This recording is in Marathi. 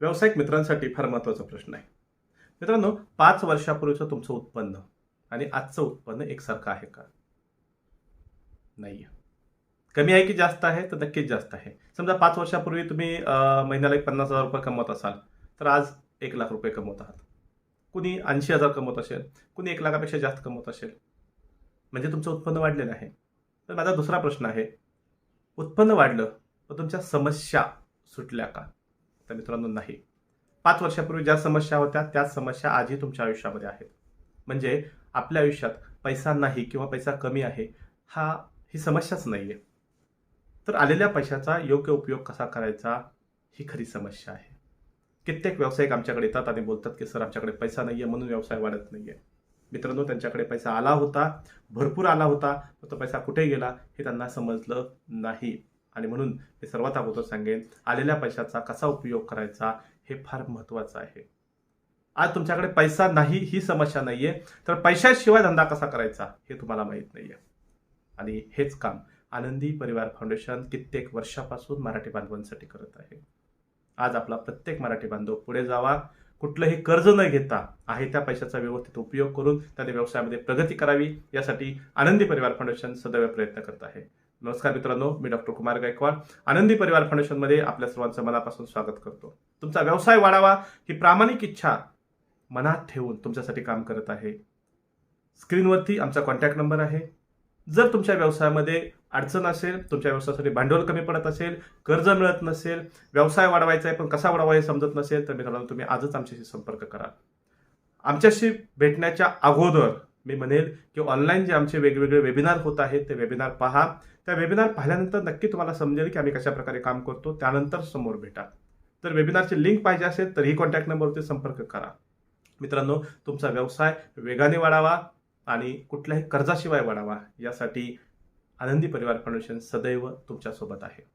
व्यावसायिक मित्रांसाठी फार महत्त्वाचा प्रश्न आहे. मित्रांनो पाच वर्षापूर्वीचं तुमचं उत्पन्न आणि आजचं उत्पन्न एकसारखं आहे का? नाही कमी आहे की जास्त आहे? तर नक्कीच जास्त आहे. समजा पाच वर्षापूर्वी तुम्ही महिन्याला एक पन्नास हजार रुपये कमवत असाल तर आज एक लाख रुपये कमवत आहात. कुणी ऐंशी हजार कमवत असेल कुणी एक लाखापेक्षा जास्त कमवत असेल म्हणजे तुमचं उत्पन्न वाढलेलं आहे. तर माझा दुसरा प्रश्न आहे उत्पन्न वाढलं व तुमच्या समस्या सुटल्या का? तर मित्रांनो नाही. पाच वर्षापूर्वी ज्या समस्या होत्या त्याच समस्या आजही तुमच्या आयुष्यामध्ये आहेत. म्हणजे आपल्या आयुष्यात पैसा नाही किंवा पैसा कमी आहे हा ही समस्याच नाही आहे तर आलेल्या पैशाचा योग्य उपयोग कसा करायचा ही खरी समस्या आहे. कित्येक व्यावसायिक आमच्याकडे येतात आणि बोलतात की सर आमच्याकडे पैसा नाही आहे म्हणून व्यवसाय वाढत नाही आहे मित्रांनो त्यांच्याकडे पैसा आला होता भरपूर आला होता तो पैसा कुठे गेला हे त्यांना समजलं नाही. आणि म्हणून मी सर्वात अगोदर सांगेन आलेल्या पैशाचा कसा उपयोग करायचा हे फार महत्त्वाचं आहे. आज तुमच्याकडे पैसा नाही ही समस्या नाही आहे तर पैशाशिवाय धंदा कसा करायचा हे तुम्हाला माहीत नाही आहे आणि हेच काम आनंदी परिवार फाउंडेशन कित्येक वर्षापासून मराठी बांधवांसाठी करत आहे. आज आपला प्रत्येक मराठी बांधव पुढे जावा. कुठलंही कर्ज न घेता आहे त्या पैशाचा व्यवस्थित उपयोग करून त्याने व्यवसायामध्ये प्रगती करावी. यासाठी आनंदी परिवार फाउंडेशन सदैव प्रयत्न करत आहे. नमस्कार मित्रांनो मी डॉक्टर कुमार गायकवाड. आनंदी परिवार फाउंडेशनमध्ये आपल्या सर्वांचं मनापासून स्वागत करतो. तुमचा व्यवसाय वाढावा ही प्रामाणिक इच्छा मनात ठेवून तुमच्यासाठी काम करत आहे. स्क्रीनवरती आमचा कॉन्टॅक्ट नंबर आहे. जर तुमच्या व्यवसायामध्ये अडचण असेल तुमच्या व्यवसायासाठी भांडवल कमी पडत असेल कर्ज मिळत नसेल व्यवसाय वाढवायचा आहे पण कसा वाढवा हे समजत नसेल तर मित्रांनो तुम्ही आजच आमच्याशी संपर्क करा. आमच्याशी भेटण्याच्या अगोदर मी म्हणेल की ऑनलाईन जे आमचे वेगवेगळे वेबिनार होत आहेत ते वेबिनार पहा. त्या वेबिनार पाहिल्यानंतर नक्की तुम्हाला समजेल की आम्ही कशाप्रकारे काम करतो. त्यानंतर समोर भेटा. जर वेबिनारची लिंक पाहिजे असेल तर ही कॉन्टॅक्ट नंबरवरती संपर्क करा. मित्रांनो तुमचा व्यवसाय वेगाने वाढावा आणि कुठल्याही कर्जाशिवाय वाढावा यासाठी आनंदी परिवार फाउंडेशन सदैव तुमच्यासोबत आहे.